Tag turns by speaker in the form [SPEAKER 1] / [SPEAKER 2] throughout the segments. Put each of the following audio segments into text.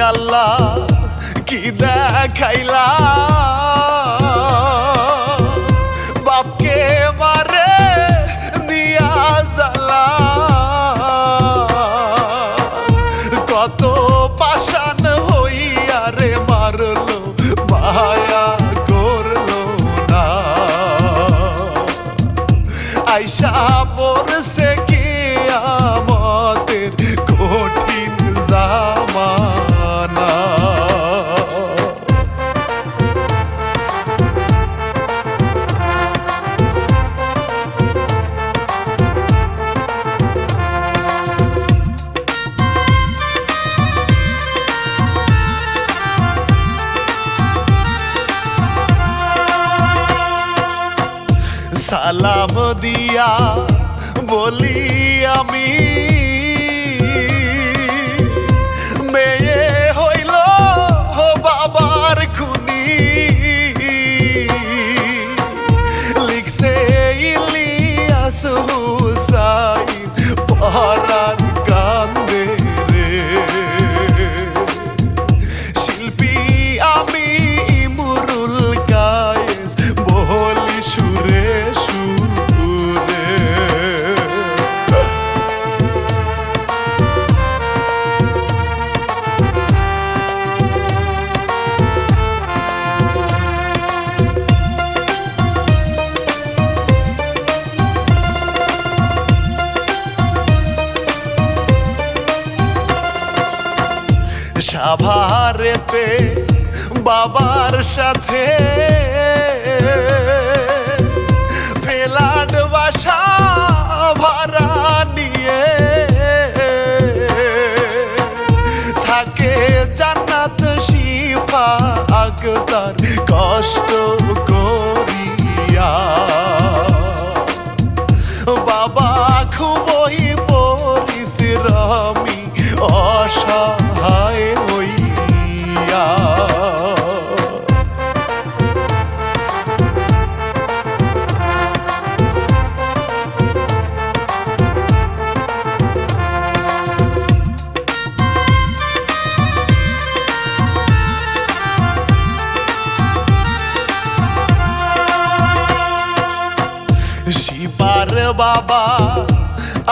[SPEAKER 1] আল্লাহ কি দেখাইলা? বাপকে মারে দিয়া জালা কত পাশান হইয়া রে সালাম দিয়া বলি আমি বাড়িতে বাবার সাথে। ফেলান বাসা ভাড়া নিয়ে থাকে জান্নাত শিফা আগদার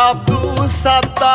[SPEAKER 1] আবু সাতা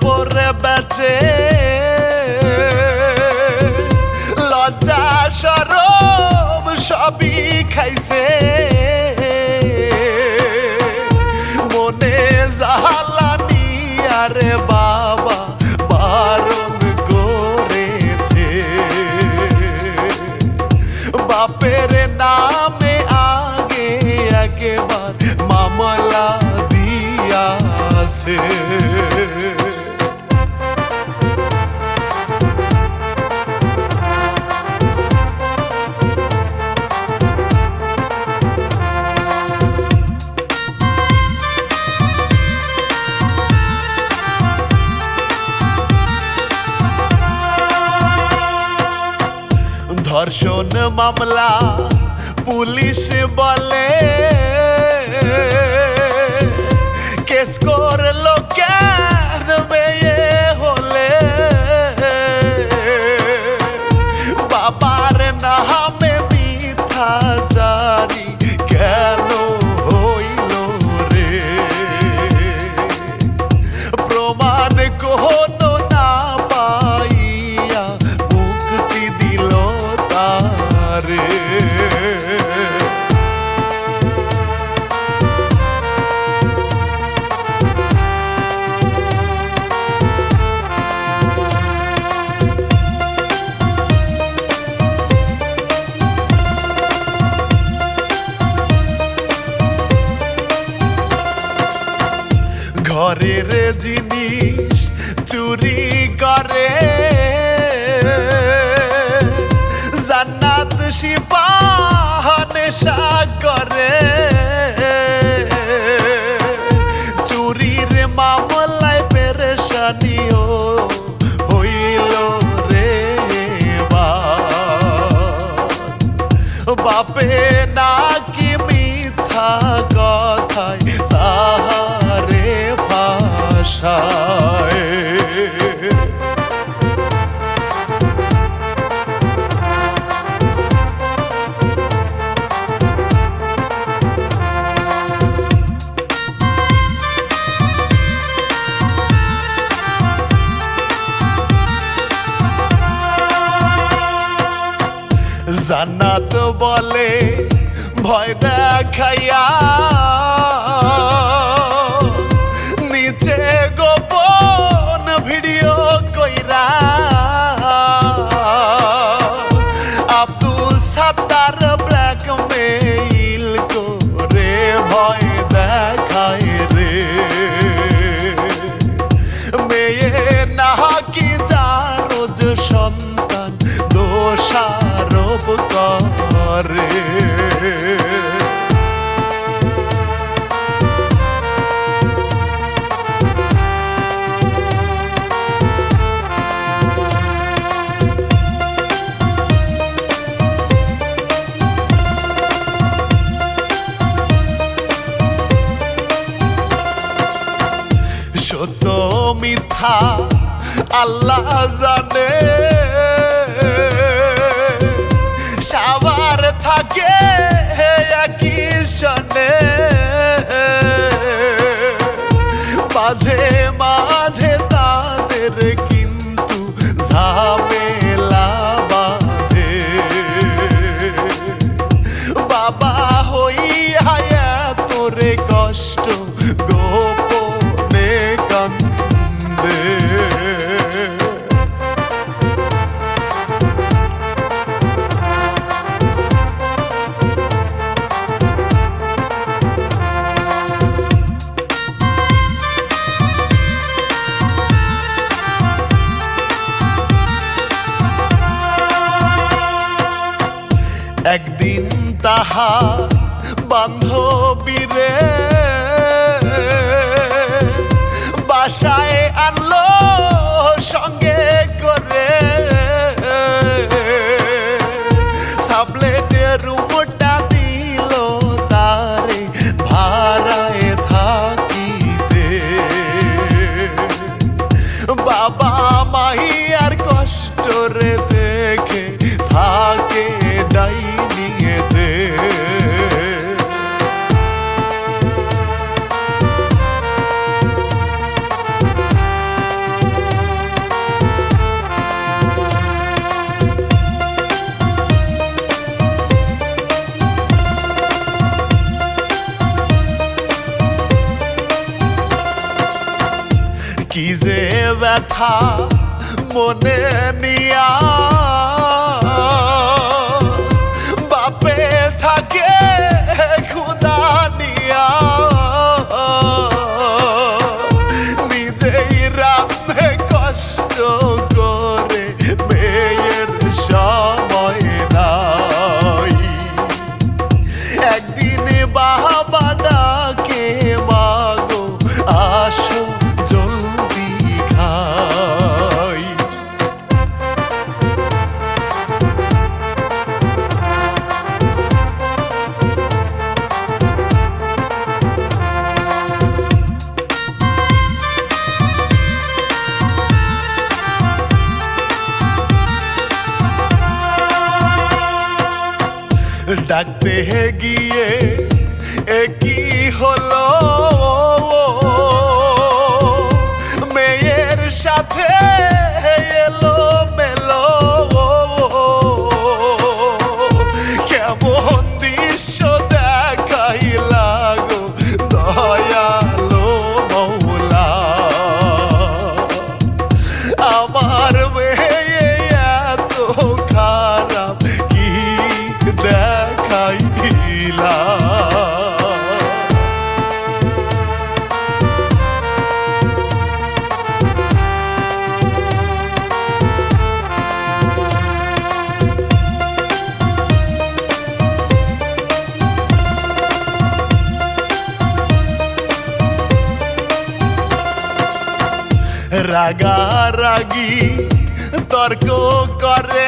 [SPEAKER 1] পরে বেঁচে। লজ্জা, সরব, সবই খাইছে। মনে জালানি আরে বাবা, বারণ করেছে। বাপের নামে আগে একেবার মামলা দিয়াছে। মামলা পুলিশ বলে পরের জিনিস চুরি করে। জান্নাত শিপা কত মিথ্যা আল্লাহ জানে। সাবার থাকে একই শনে। মাঝে মাঝে তাদের কি যে ব্যথা মনে নিয়া করে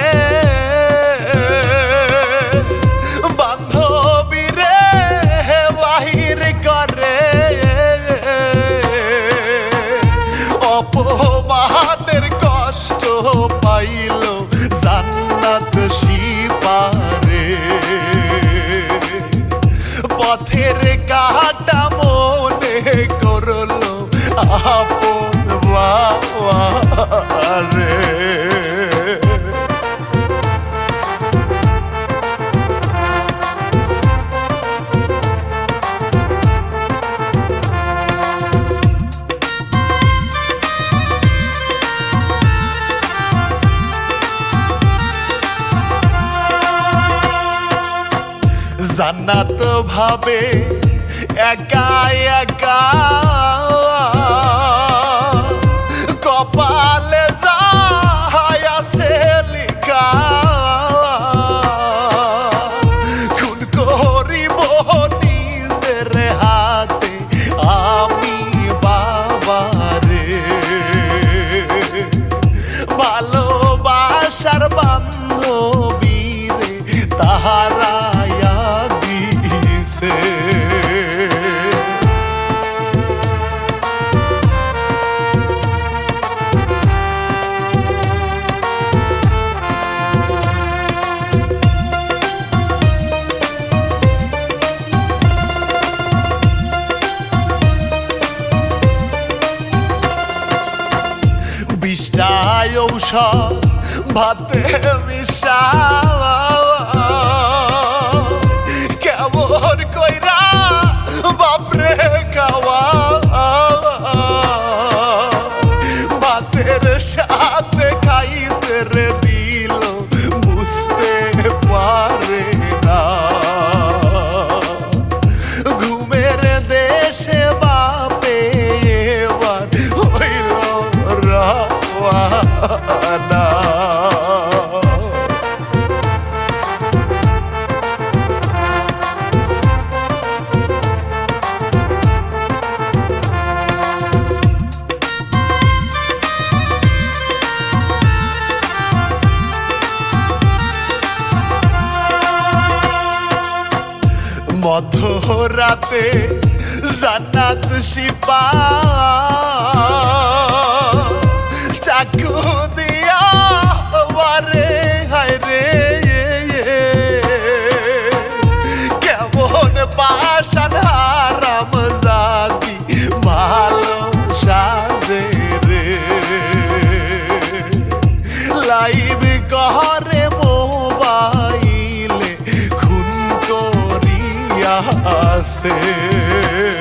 [SPEAKER 1] নানা তো ভাবে একা একা। অধরাতে জান্নাত সিপা আছে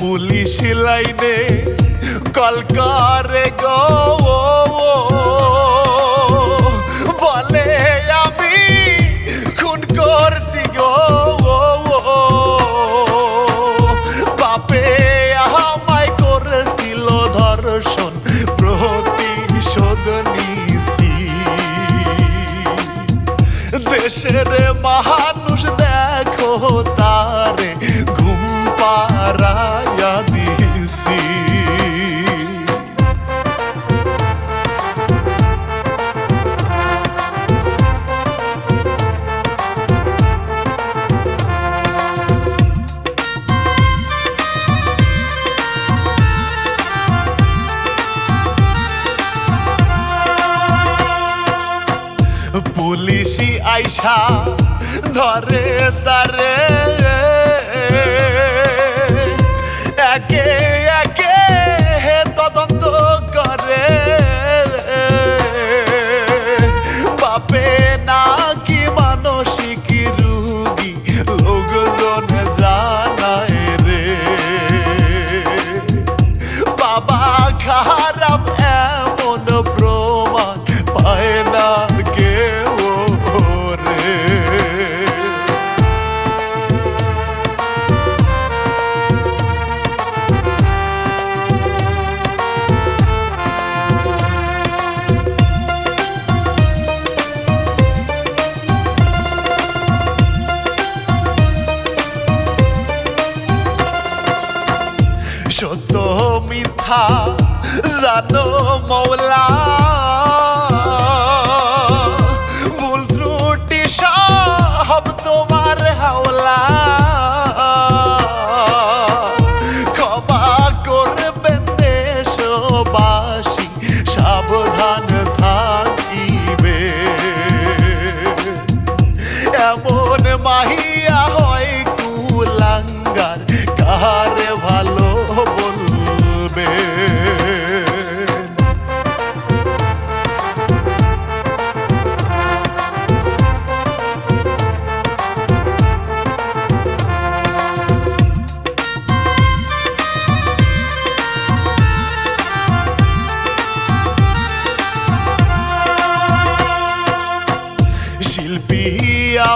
[SPEAKER 1] পুলিশ লাইনে কলকারে গো আইসা ধরে তারে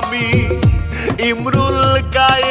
[SPEAKER 1] আমি ইমরুল গায়ে